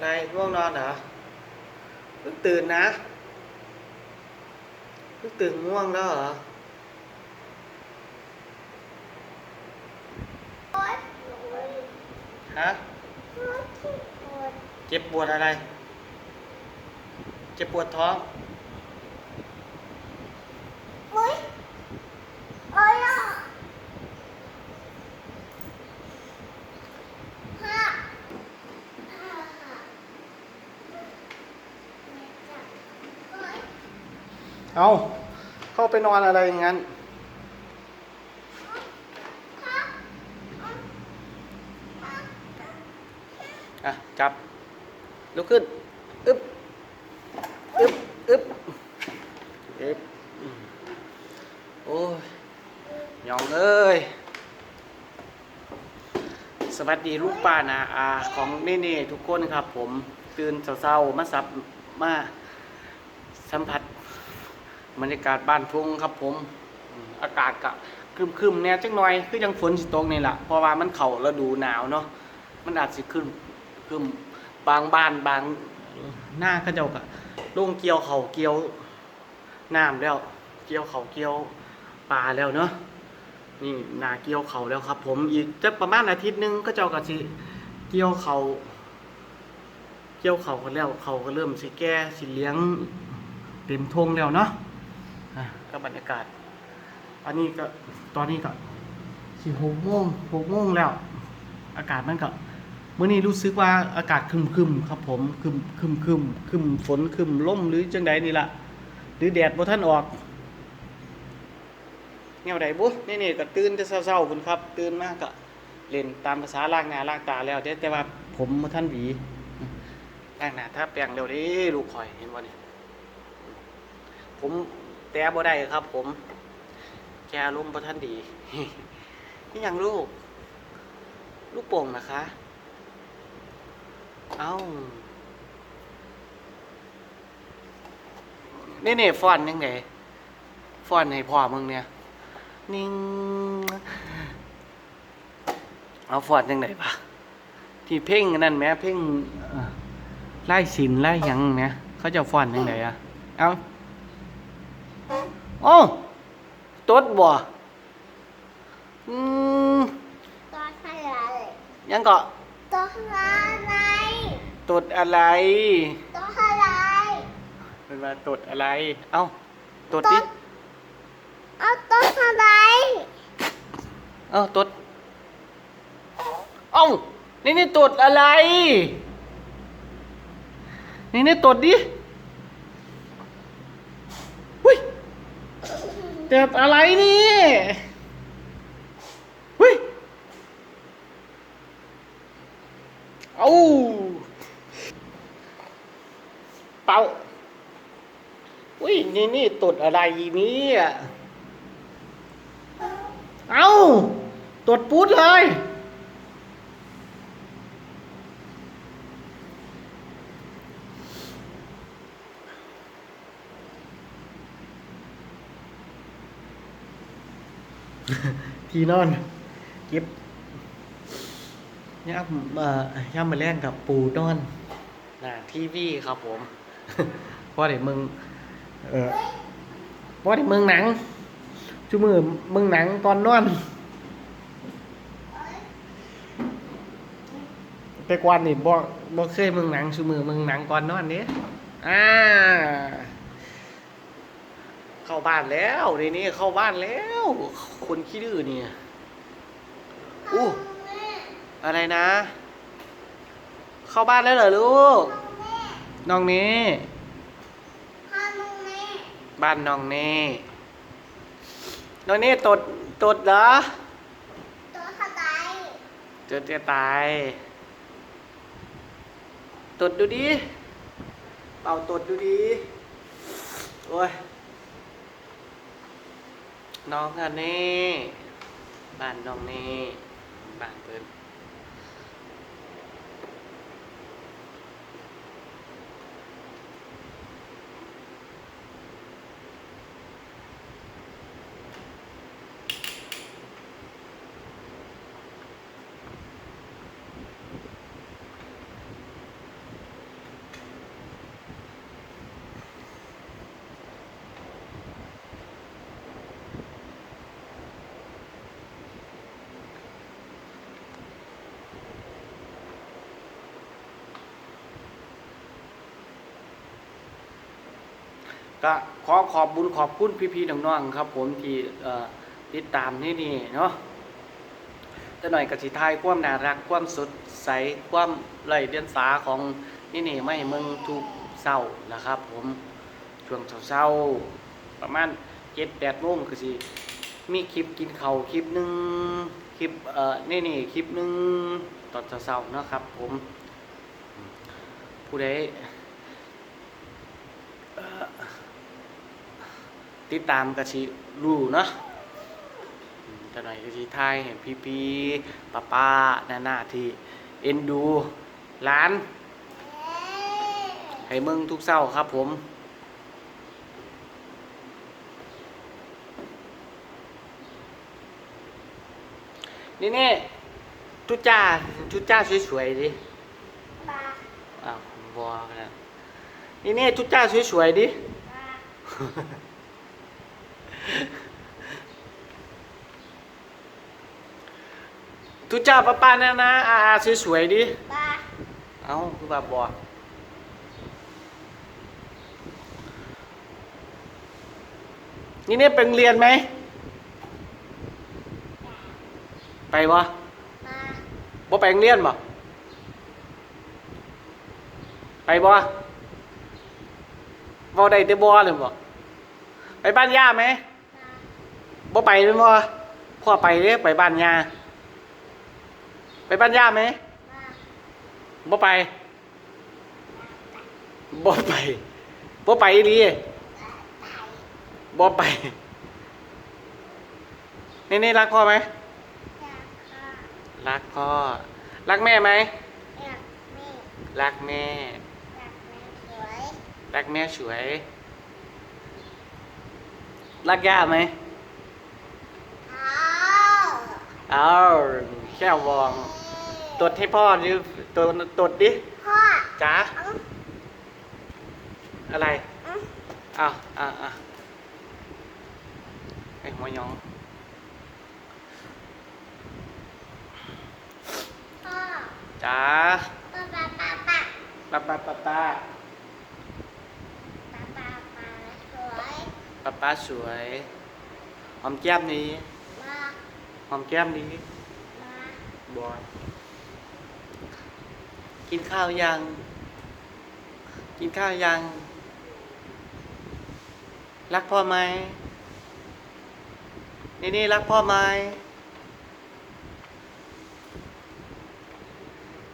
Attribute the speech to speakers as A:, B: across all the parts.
A: อะไรง่วงนอนเหรอเพิ่งตื่นนะเพิ่งตื่นง่วงแล้วเหรอฮะเจ็บปวดอะไร เจ็บปวดท้อง
B: โอ๊ยโอ๊ยอะห้าห้าค่ะแม่จับโอ๊ย
A: เอาเข้าไปนอนอะไรอย่างนั้น
B: ห้า
A: อะ จับ ลุกขึ้น อึ๊บ อึ๊บ อึ๊บ อึ๊บอืมโอ้ยยองเอ้ย สวัสดีลูกป้านาอาของเน่ๆทุกคนครับผม ตื่นเศร้าๆมาสับมาสัมผัส บรรยากาศบ้านทุ่งครับผมอากาศกะครึมๆแน่จังหน่อยคือยังฝนสิตกนี่แหละเพราะว่ามันเข่าฤดูหนาวเนาะมันอาจสิขึ้นขึ้นบางบ้านบางหน้าเขาเจ้ากะลงเกี่ยวเขาเกี่ยวน้ำแล้ว เกี่ยวเขาเกี่ยวปลาแล้วเนาะนี่นาเกี่ยวเขาแล้วครับ ผมอีกจะประมาณอาทิตย์หนึงก็เจ้าก็สิเกี่ยวเขาเกี่ยวเขากันแล้วเขาก็เริ่มสิแก่สิเลี้ยงเต็มทงแล้วเนาะ ก็บรรยากาศ อันนี้ก็ตอนนี้ก็สิหกโมงหกโมงแล้ว อากาศมันก็เมื่อนี้รู้สึกว่าอากาศครึมครับผมคึมคึมคึมคึมฝนคึมล่มหรือจังใดนี่ละหรือแดดบ่ท่านออกแนวใดบุนี่นี่ก็ตื่นแต่เช้าๆพุ่นครับ ตื่นมากก็เล่นตามภาษาล้างหน้าล้างตาแล้วแต่แต่ว่าผมบ่ท่านหวีล้างหน้าถ้าแปรงเร็วด้ลูกข่อยเห็นบ่นี่ผม แต่บ่ได้ครับ ผม แกอารมณ์บ่ท่านดีนี่ยังลูก ลูกโป่งนะคะ เอ้านี่นี่ฟอนยังไงฟอนให้พ่อมึงเนี่ย นิ่ง เอาฟอนยังไงปะที่เพ่งนั่นแม่เพ่งไล่สินไล่ยังเนี่ยเขาจะฟอนยังไงอะเอ้า โอ้ตดบ่อืม
B: ตัวอะไร
A: ยังก็
B: ตัวอะไร
A: ตดอะไร
B: ตัวอะไร
A: เป็นว่าตดอะไร เอ้าตดดิ
B: เอาตัวอะไร
A: เอ้าตดเอ้านี่นี่ตดอะไร นี่นี่ตดดิหุ้ย จะอะไรนี่วุ้ยเอาเป่าอุ้ยนี่นี่ตดอะไรนี่อะเอาตดปุ๊ดเลย ที่นอน เก็บย่ำเอ่อย่ำมาแล่งกับปูนอนน่ะทีวีครับผมเพราะเดี๋ยวมึง เออเพราะเดี๋ยวมึงหนังชูมือมึงหนังตอนนอนแต่กวนนี่บ่บ่เคยมึงหนังชูมือมึงหนังก่อนนอนเนี้ยอ่า เข้าบ้านแล้วในนี้เข้าบ้านแล้ว คนขี้ดื้อเนี่ยอู้อะไรนะ เข้าบ้านแล้วเหรอลูกน้องนี้
B: พานุแม่
A: บ้านน้องเน่น้องเน่ตดตดเหรอ
B: ตัวอะไร
A: ตดจะตายตดดูดิเป่าตดดูดิโอ้ย น้องอันนี่บ้านน้องนี่บ้านเปิด ก็ขอขอบบุญขอบคุณพี่ๆน้องๆครับ ผมที่ติดตามนี่นี่เนาะแต่หน่อยกสิทายความน่ารักความสดใสความไร้เดียนสาของนี่นี่ไม่เมืองทุกเศร้านะครับ ผมช่วงเศร้าๆประมาณเจ็ดแปดโมงก็สิมีคลิปกินเข้าคลิปหนึ่งคลิปเอ่อนี่นี่คลิปหนึ่งตอนเศร้าๆเนาะครับ ผมผู้ใด ติดตามกะชิรู้เนาะอืมจะหน่อยกะชิทายเห็นพี่พี่ป้าป้าหน้าหน้าที่ เอ็นดูร้าน ให้เมืองทุกเศร้าครับผมนี่นี่ทุจ้าทุจ้าสวยๆดิ
B: ปลา
A: อ้าวบอนะนี่นี่ทุจ้าสวยๆดิ
B: ปลา
A: ทุจ้าป้าป้านะนะอาอาสวยๆดิ
B: ปลา
A: เอ้าคือแบบบอนี่นี่เป็นเรียนไหม ไปบ่
B: ปลา
A: บ่ไปโรงเรียนบ่ไปบ่ บ่ได้แต่บ่เลยบ่ไปบ้านย่าไหม
B: ปลา
A: บ่ไปเลยบ่พ่อไปเด้ไปบ้านย่าไปบ้านย่าไหม
B: ปลา
A: บ่ไปบ่ไปบ่ไปอีหลีบ่ไปนี่นี่รักพ่อไหม
B: อยากข้า
A: รักพ่อรักแม่ไหม
B: อยากแม่
A: รักแม่
B: อยากแม่สวย
A: รักแม่สวย รักย่าไหม
B: เอา
A: เอาแค่วองตดให้พ่อดิตดตดดิ
B: พ่อ
A: จ๋า
B: เอา
A: อะไร
B: เอา
A: อ้าวอะอะไอ้หัวยอง
B: พ่อ
A: จ๋า
B: ปลาปลาปลาปลา
A: ป้าป้าป้าป้า
B: ปลาปลาปลาสวย
A: ป้าป้าสวย หอมแก้มนี้
B: ปลา
A: หอมแก้มนี้
B: ปลา
A: บอย กินข้าวยัง กินข้าวยัง รักพ่อไหม นี่นี่รักพ่อไหม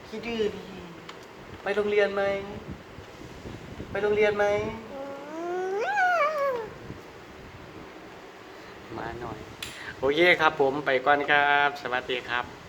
A: คิดดื้อดีไปโรงเรียนไหม ไปโรงเรียนไหม
B: อืม
A: มา หน่อย โอเคครับผมไปก่อนครับ สวัสดีครับ